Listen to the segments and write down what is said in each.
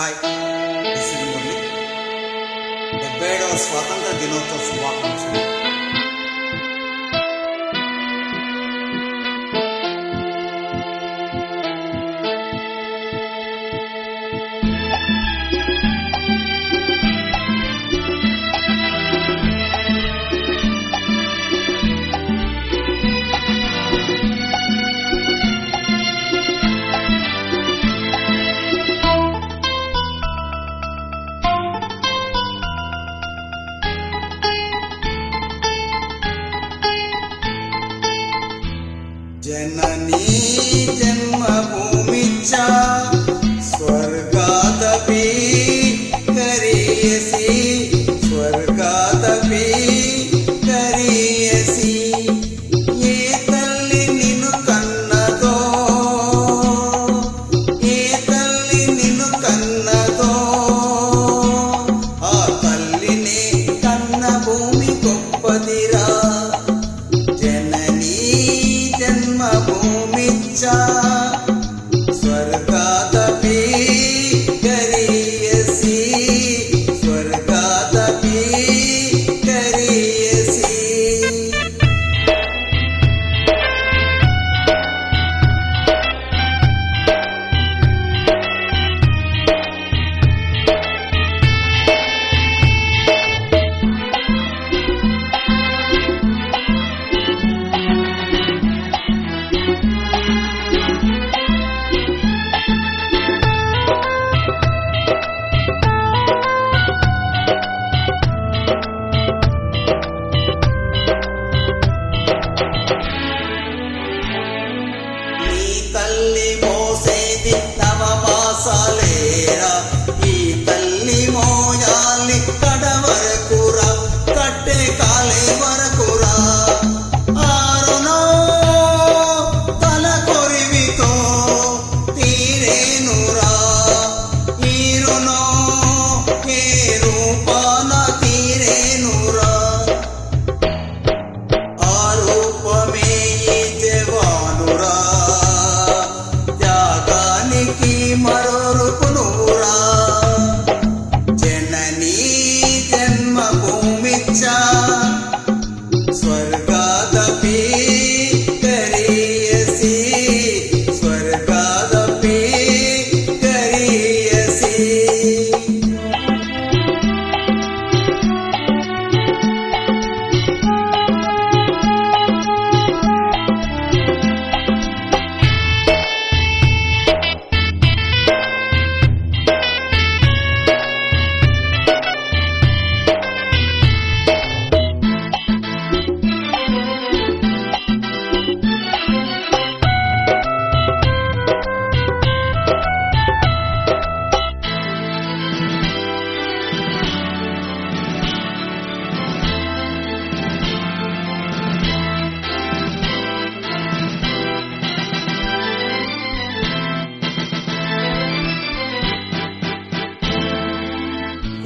Hi డెబ్బై ఏడవ స్వాతంత్ర దినోత్సవ శుభాకాంక్షలు ಜನನಿ teacher. وسلم سيدنا وما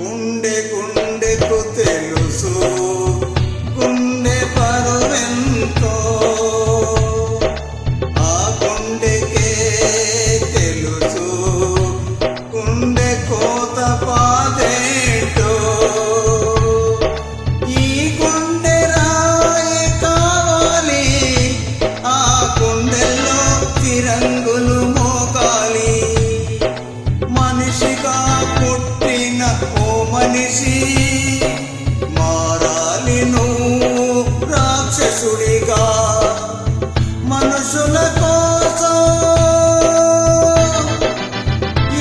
గుండె గుండెకు తెలు తండ్రిగా మనుషుల కోసం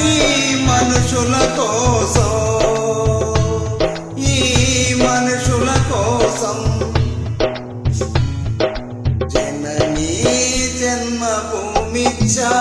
ఈ మనుషుల కోసం ఈ మనుషుల కోసం. జననీ జన్మభూమిచ్చా